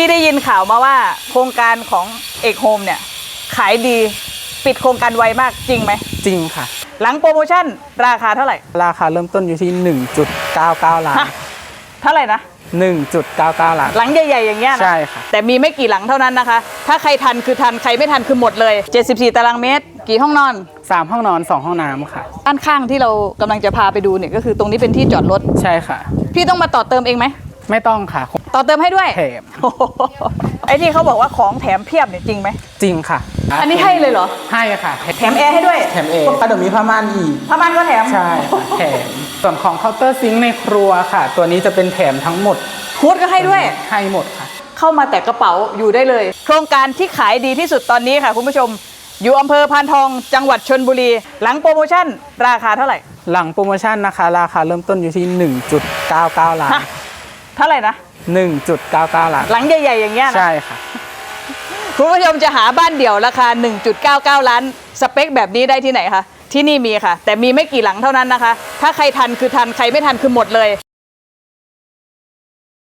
พี่ได้ยินข่าวมาว่าโครงการของเอกโฮมเนี่ย ขายดีปิดโครงการไวมากจริงไหม จริงค่ะ หลังโปรโมชั่นราคาเท่าไหร่ ราคาเริ่มต้นอยู่ที่ 1.99 ล้าน ฮะ เท่าไหร่นะ 1.99 ล้าน หลังใหญ่ ๆ อย่างเงี้ยนะ ใช่ค่ะ แต่มีไม่กี่หลังเท่านั้นนะคะ ถ้าใครทันคือทัน ใครไม่ทันคือหมดเลย 74 ตารางเมตร กี่ห้องนอน 3 ห้องนอน 2 ห้องน้ำค่ะ ด้านข้างที่เรากำลังจะพาไปดูเนี่ยก็คือตรงนี้เป็นที่จอดรถ ใช่ค่ะ พี่ต้องมาต่อเติมเองไหม ไม่ต้องค่ะต่อเติมให้ด้วยแถมโอ้โหไอ้ที่เขาบอกว่าของแถมเพียบเนี่ยจริงไหม จริงค่ะอันนี้ให้เลยเหรอ ให้ค่ะแถมแอร์ให้ด้วย แถมเองก็เดี๋ยวมีผ้าม่านอีกผ้าม่านก็แถมใช่ค่ะแถมส่วนของเคาน์เตอร์ซิงค์ในครัวค่ะ ตัวนี้จะเป็นแถมทั้งหมดฮูดก็ให้ด้วย ให้หมดค่ะ เข้ามาแต่กระเป๋าอยู่ได้เลย โครงการที่ขายดีที่สุดตอนนี้ค่ะ คุณผู้ชม อยู่อำเภอพานทองจังหวัดชนบุรี หลังโปรโมชั่นราคาเท่าไหร่ หลังโปรโมชั่นนะคะ ราคาเริ่มต้นอยู่ที่ 1.99 ล้านฮะ เท่าไหร่นะ 1.99ล้านหลังใหญ่ๆอย่างเงี้ยนะใช่ค่ะ คุณผู้ชมจะหาบ้านเดี่ยวราคา 1.99 ล้านสเปคแบบนี้ได้ที่ไหนคะที่นี่มีค่ะ แต่มีไม่กี่หลังเท่านั้นนะคะ ถ้าใครทันคือทันใครไม่ทันคือหมดเลย